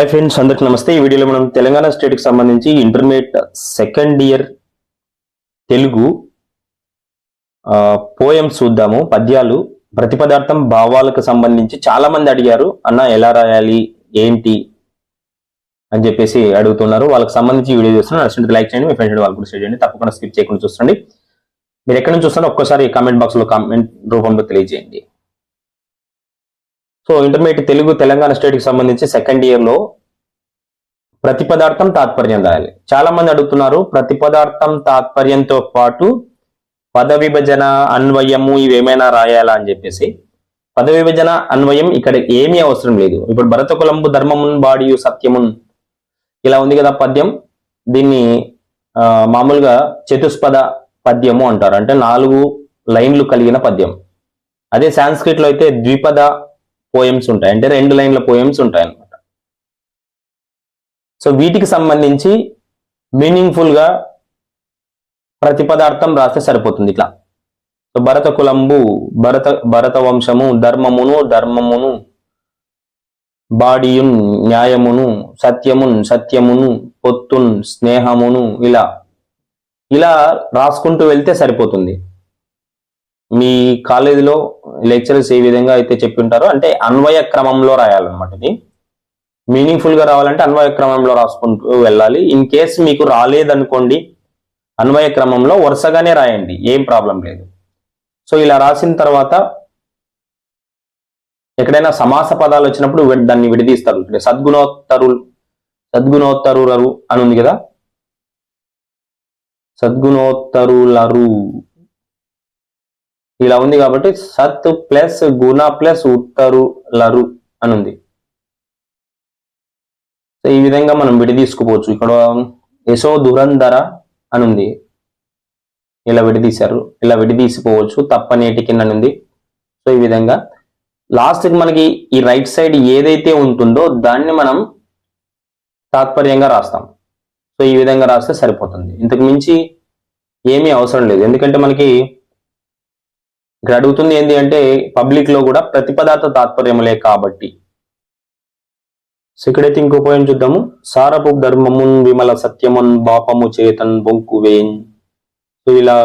Hi friends అందరికి నమస్తే. ఈ వీడియోలో మనం తెలంగాణ స్టేట్కి సంబంధించి intermediate second year Telugu poem చూద్దాము. పద్యాలు ప్రతిపదార్థం భావాలకు సంబంధించి చాలా మంది అడిగారు అన్న ఎలా రాయాలి? ఏంటి? అని చెప్పేసి అడుగుతున్నారు. వాళ్ళకి సంబంధించి వీడియో చూస్తున్నారు నచ్చినట్టు లైక్ చేయండి. మీ ఫ్రెండ్స్ వాళ్ళు కూడా షేర్ చేయండి. తప్పకుండా స్కిప్ చేయకుండా చూడండి మీరు ఎక్కడి నుంచి చూస్తారో ఒక్కసారి కామెంట్ బాక్స్లో కామెంట్ రూపంలో తెలియజేయండి. సో ఇంటర్మీడియట్ తెలుగు తెలంగాణ స్టేట్కి సంబంధించి సెకండ్ ఇయర్లో ప్రతి ప్రతిపదార్థం తాత్పర్యం రాయాలి చాలా మంది అడుగుతున్నారు ప్రతిపదార్థం తాత్పర్యంతో పాటు పద విభజన అన్వయము ఇవేమైనా రాయాలా అని చెప్పేసి. పద విభజన అన్వయం ఇక్కడ ఏమీ అవసరం లేదు. ఇప్పుడు భరత కులంబు ధర్మమున్ బాడియు సత్యమున్ ఇలా ఉంది కదా పద్యం. దీన్ని మామూలుగా చతుష్పద పద్యము అంటారు. అంటే నాలుగు లైన్లు కలిగిన పద్యం. అదే సాంస్క్రిట్లో అయితే ద్విపద పోయమ్స్ ఉంటాయి. అంటే రెండు లైన్ల పోయమ్స్ ఉంటాయి అన్నమాట సో వీటికి సంబంధించి మీనింగ్ఫుల్గా ప్రతి పదార్థం రాస్తే సరిపోతుంది ఇట్లా. సో భరత కులంబు భరత భరత వంశము ధర్మమును ధర్మమును బాడియున్ న్యాయమును సత్యమున్ సత్యమును పొత్తున్ స్నేహమును ఇలా. ఇలా రాసుకుంటూ వెళ్తే సరిపోతుంది. మీ కాలేజీలో లెక్చరర్స్ ఏ విధంగా అయితే చెప్పింటారో అంటే అన్వయ క్రమంలో రాయాలన్నమాట ఇది. మీనింగ్ఫుల్గా రావాలంటే అన్వయ క్రమంలో రాసుకుంటూ వెళ్ళాలి. ఇన్ కేస్ మీకు రాలేదనుకోండి అన్వయ క్రమంలో వరుసగానే రాయండి. ఏం ప్రాబ్లం లేదు. సో ఇలా రాసిన తర్వాత ఎక్కడైనా సమాస పదాలు వచ్చినప్పుడు దాన్ని విడదీస్తారు. సద్గుణోత్తరులు సద్గుణోత్తరు సద్గుణోత్తరులరు అని ఉంది కదా? సద్గుణోత్తరులరు. ఇలా ఉంది కాబట్టి సత్ ప్లస్ గుణ ప్లస్ ఉత్తరు లరు అని ఉంది. సో ఈ విధంగా మనం విడదీసుకోవచ్చు ఇక్కడ యశో దురంధర అని ఉంది. ఇలా విడదీశారు ఇలా విడదీసిపోవచ్చు తప్పనేటి కింద అని ఉంది. సో ఈ విధంగా లాస్ట్కి మనకి ఈ రైట్ సైడ్ ఏదైతే ఉంటుందో దాన్ని మనం తాత్పర్యంగా రాస్తాం. సో ఈ విధంగా రాస్తే సరిపోతుంది. ఇంతకు మించి ఏమీ అవసరం లేదు. ఎందుకంటే మనకి ఇక్కడ అడుగుతుంది ఏంటి అంటే పబ్లిక్లో కూడా ప్రతిపదార్థ తాత్పర్యములే కాబట్టి. సో ఇక్కడైతే ఇంకో పోయం చూద్దాము. సారపు ధర్మమున్ విమల సత్యమున్ బాపము చేతన్ బొంకు వేన్ సో ఇలా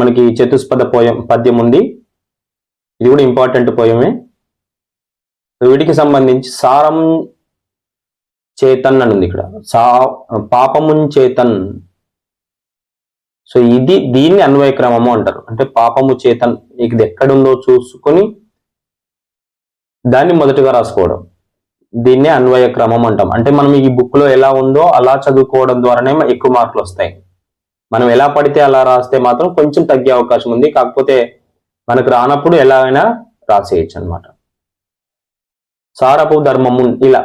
మనకి చతుష్పద పోయం పద్యం ఉంది. ఇది కూడా ఇంపార్టెంట్ పోయమే. వీటికి సంబంధించి సారం చేతన్ అని ఉంది ఇక్కడ. సా పాపమున్ చేతన్ సో ఇది దీన్ని అన్వయ క్రమము అంటారు. అంటే పాపము చేతన్ ఇది ఎక్కడుందో చూసుకొని దాన్ని మొదటగా రాసుకోవడం. దీన్నే అన్వయ క్రమం అంటాం. అంటే మనం ఈ బుక్లో ఎలా ఉందో అలా చదువుకోవడం ద్వారానే ఎక్కువ మార్కులు వస్తాయి. మనం ఎలా పడితే అలా రాస్తే మాత్రం కొంచెం తగ్గే అవకాశం ఉంది. కాకపోతే మనకు రానప్పుడు ఎలా అయినా రాసేయచ్చు అనమాట సారపు ధర్మము ఇలా.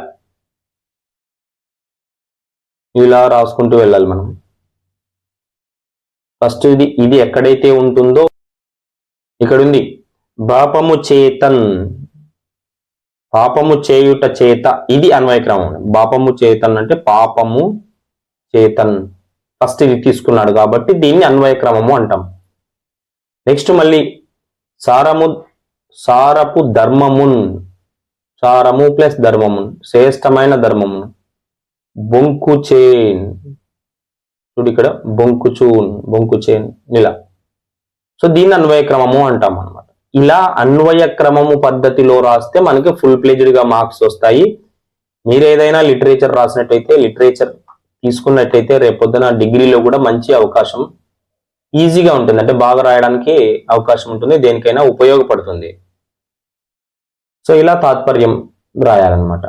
ఇలా రాసుకుంటూ వెళ్ళాలి మనం. ఫస్ట్ ఇది ఇది ఎక్కడైతే ఉంటుందో ఇక్కడ ఉంది పాపము చేతన్. పాపము చేయుట చేత ఇది అన్వయక్రమం. పాపము చేతన్ అంటే పాపము చేతన్. ఫస్ట్ ఇది తీసుకున్నాడు కాబట్టి దీన్ని అన్వయక్రమము అంటాం. నెక్స్ట్ మళ్ళీ సారము సారపు ధర్మమున్. సారము ప్లస్ ధర్మమున్. శ్రేష్టమైన ధర్మమును. బొంకు చేన్. చూడు ఇక్కడ బొంకుచూన్ బొంకుచేన్ బొంకు ఇలా. సో దీన్ని అన్వయ క్రమము అంటాం అనమాట ఇలా అన్వయ క్రమము పద్ధతిలో రాస్తే మనకి ఫుల్ ప్లేజ్డ్గా మార్క్స్ వస్తాయి. మీరు ఏదైనా లిటరేచర్ రాసినట్టయితే లిటరేచర్ తీసుకున్నట్టయితే రేపొద్దున డిగ్రీలో కూడా మంచి అవకాశం ఈజీగా ఉంటుంది. అంటే బాగా రాయడానికి అవకాశం ఉంటుంది. దేనికైనా ఉపయోగపడుతుంది. సో ఇలా తాత్పర్యం రాయాలన్నమాట.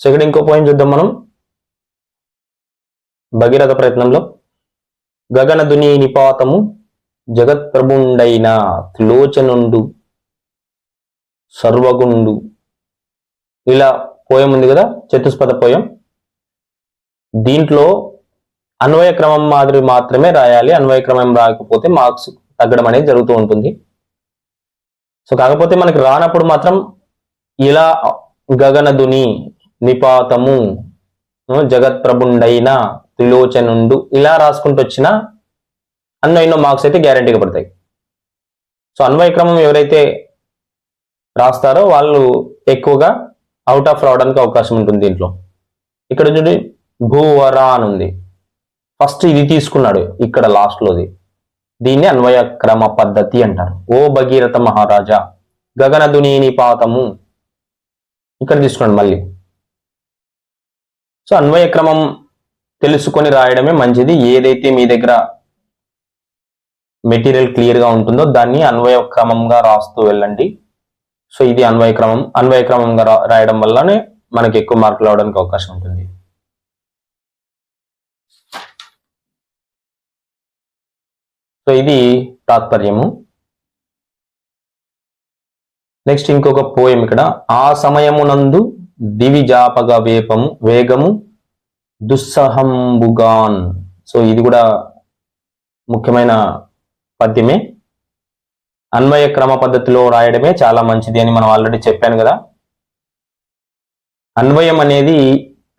సో ఇక్కడ ఇంకో పాయింట్ చూద్దాం మనం. భగీరథ ప్రయత్నంలో గగనదుని నిపాతము జగత్ప్రభుండైన త్రిలోచనుండు సర్వగుండు. ఇలా పోయం ఉంది కదా చతుష్పద పోయం. దీంట్లో అన్వయ క్రమం మాదిరి మాత్రమే రాయాలి. అన్వయ క్రమం రాకపోతే మార్క్స్ తగ్గడం అనేది జరుగుతూ ఉంటుంది. సో కాకపోతే మనకి రానప్పుడు మాత్రం ఇలా గగనదుని నిపాతము జగత్ప్రభుండైన త్రిలోచనుండు ఇలా రాసుకుంటూ వచ్చిన అన్నో ఎన్నో మార్క్స్ అయితే గ్యారంటీగా పడతాయి. సో అన్వయ క్రమం ఎవరైతే రాస్తారో వాళ్ళు ఎక్కువగా అవుట్ ఆఫ్ రావడానికి అవకాశం ఉంటుంది దీంట్లో. ఇక్కడ చూడండి భూవరా అని ఉంది ఫస్ట్ ఇది తీసుకున్నాడు ఇక్కడ లాస్ట్లోది దీన్ని అన్వయ క్రమ పద్ధతి అంటారు. ఓ భగీరథ మహారాజా గగనదుని పాతము. ఇక్కడ తీసుకున్నాడు మళ్ళీ. సో అన్వయ క్రమం తెలుసుకొని రాయడమే మంచిది. ఏదైతే మీ దగ్గర మెటీరియల్ క్లియర్గా ఉంటుందో దాన్ని అన్వయ క్రమంగా రాస్తూ వెళ్ళండి. సో ఇది అన్వయ క్రమం. అన్వయ క్రమంగా రా- రాయడం వల్లనే మనకి ఎక్కువ మార్కులు రావడానికి అవకాశం ఉంటుంది. సో ఇది తాత్పర్యము. నెక్స్ట్ ఇంకొక పోయం ఇక్కడ. ఆ సమయమునందు దివి జాపగ వేపము వేగము దుస్సహంబుగాన్ సో ఇది కూడా ముఖ్యమైన పద్యమే. అన్వయ క్రమ పద్ధతిలో రాయడమే చాలా మంచిది అని మనం ఆల్రెడీ చెప్పాను కదా. అన్వయం అనేది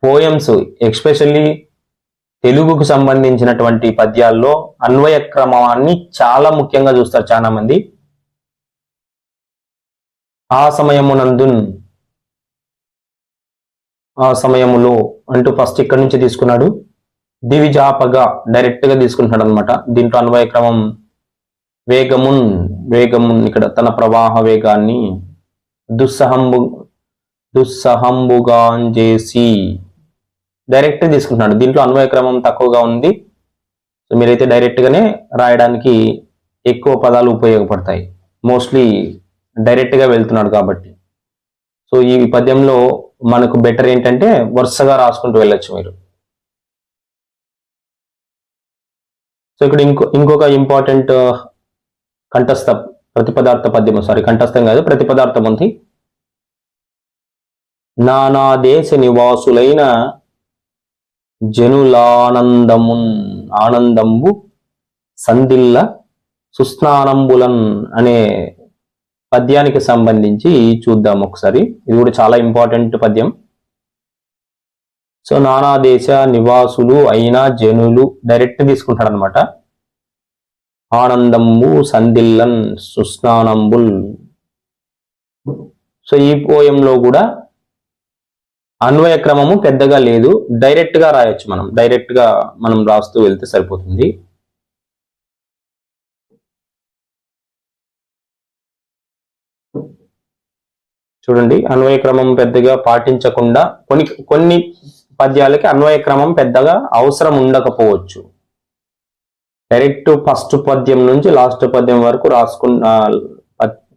పోయమ్స్ ఎక్స్పెషల్లీ తెలుగుకు సంబంధించినటువంటి పద్యాల్లో అన్వయ క్రమాన్ని చాలా ముఖ్యంగా చూస్తారు చాలా మంది. ఆ సమయమునందున్ ఆ సమయములో అంటూ ఫస్ట్ ఇక్కడి నుంచి తీసుకున్నాడు. దివిజాపగా డైరెక్ట్గా తీసుకుంటున్నాడు అనమాట దీంట్లో అన్వయ క్రమం వేగమున్ వేగమున్ ఇక్కడ తన ప్రవాహ వేగాన్ని దుస్సహంబు దుస్సహంబుగా చేసి డైరెక్ట్ తీసుకుంటున్నాడు. దీంట్లో అన్వయ క్రమం తక్కువగా ఉంది. సో మీరైతే డైరెక్ట్ గానే రాయడానికి ఎక్కువ పదాలు ఉపయోగపడతాయి. మోస్ట్లీ డైరెక్ట్గా వెళ్తున్నాడు కాబట్టి. సో ఈ పద్యంలో మనకు బెటర్ ఏంటంటే వరుసగా రాసుకుంటూ వెళ్ళొచ్చు మీరు. సో ఇక్కడ ఇంకో ఇంకొక ఇంపార్టెంట్ uh, కంఠస్థ ప్రతిపదార్థ పద్యము సారీ కంఠస్థం కాదు ప్రతిపదార్థం ఉంది. నానా దేశ నివాసులైన జనులానందమున్ ఆనందంబు సందిల్ల సుస్నానంబులన్ అనే పద్యానికి సంబంధించి చూద్దాం ఒకసారి. ఇది కూడా చాలా ఇంపార్టెంట్ పద్యం. సో నానా దేశ నివాసులు అయిన జనులు డైరెక్ట్ తీసుకుంటాడు అనమాట ఆనందంబు సందిల్లన్ సుస్నానంబుల్. సో ఈ పోయంలో కూడా అన్వయ క్రమము పెద్దగా లేదు. డైరెక్ట్గా రాయొచ్చు మనం. డైరెక్ట్గా మనం రాస్తూ వెళ్తే సరిపోతుంది. చూడండి అన్వయ క్రమం పెద్దగా పాటించకుండా కొన్ని కొన్ని పద్యాలకి అన్వయ క్రమం పెద్దగా అవసరం ఉండకపోవచ్చు. డైరెక్ట్ ఫస్ట్ పద్యం నుంచి లాస్ట్ పద్యం వరకు రాసుకున్న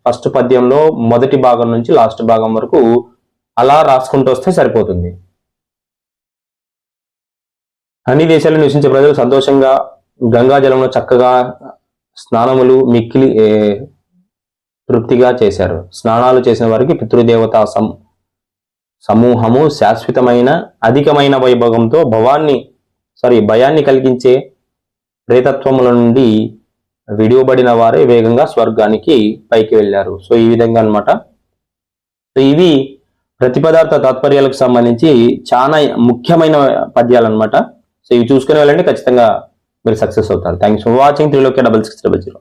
ఫస్ట్ పద్యంలో మొదటి భాగం నుంచి లాస్ట్ భాగం వరకు అలా రాసుకుంటూ వస్తే సరిపోతుంది. అన్ని దేశాలు నివసించే ప్రజలు సంతోషంగా గంగా జలంలో చక్కగా స్నానములు మిక్కిలి తృప్తిగా చేశారు. స్నానాలు చేసిన వారికి పితృదేవతా సం సమూహము శాశ్వతమైన అధికమైన వైభవంతో భవాన్ని సారీ భయాన్ని కలిగించే ప్రేతత్వముల నుండి విడివబడిన వారే వేగంగా స్వర్గానికి పైకి వెళ్ళారు. సో ఈ విధంగా అన్నమాట. సో ఇవి ప్రతిపదార్థ తాత్పర్యాలకు సంబంధించి చాలా ముఖ్యమైన పద్యాలు అనమాట సో ఇవి చూసుకునే వెళ్ళండి ఖచ్చితంగా మీరు సక్సెస్ అవుతారు. Thanks for watching. త్రీలోకే double six double zero.